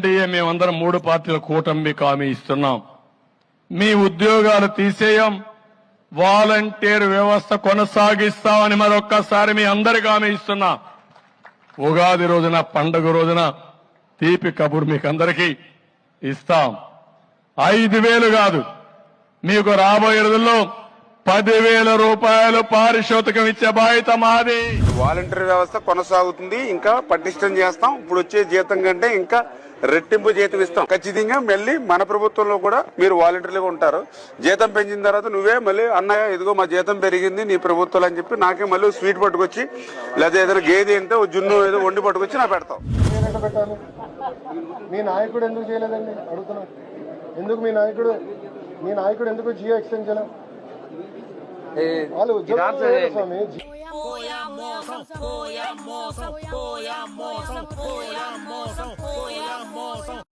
NDA మేమందరం మూడు పార్టీల కూటమి మీకు హామీ ఇస్తున్నాం. మీ ఉద్యోగాలు తీసేయం వాలంటీర్ వ్యవస్థ కొనసాగిస్తామని మరొక్కసారి మీ అందరికి హామీ ఇస్తున్నా. ఉగాది రోజున పండుగ రోజున తీపి కబుర్ మీకు అందరికీ ఇస్తాం. ఐదు వేలు కాదు మీకు రాబోయే రోజుల్లో పదివేల రూపాయలు పారిశోధకం ఇచ్చే బాధ్యత మాది. వాలంటీర్ వ్యవస్థ కొనసాగుతుంది ఇంకా పటిష్టం చేస్తాం. ఇప్పుడు వచ్చే జీతం కంటే ఇంకా రెట్టింపు జీతం ఇస్తాం ఖచ్చితంగా మళ్ళీ మన ప్రభుత్వంలో కూడా మీరు వాలంటీర్లుగా ఉంటారు జీతం పెంచిన తర్వాత నువ్వే మళ్ళీ అన్నయ్య ఇదిగో మా జీతం పెరిగింది నీ ప్రభుత్వాలు అని చెప్పి నాకే మళ్ళీ స్వీట్ పట్టుకొచ్చి లేదా ఏదైనా గేదె అంటే ఓ జున్ను ఏదో వండి పట్టుకొచ్చి నా పెడతాం మీ నాయకుడు ఎందుకు చేయలేదండి అడుగుతున్నా ఎందుకు మీ నాయకుడు మీ నాయకుడు ఎందుకు జియో ఎక్స్టెండ్ చేయలే వాళ్ళు ఉద్యోగం చేయలేదు స్వామి mozo, poya mozo, poya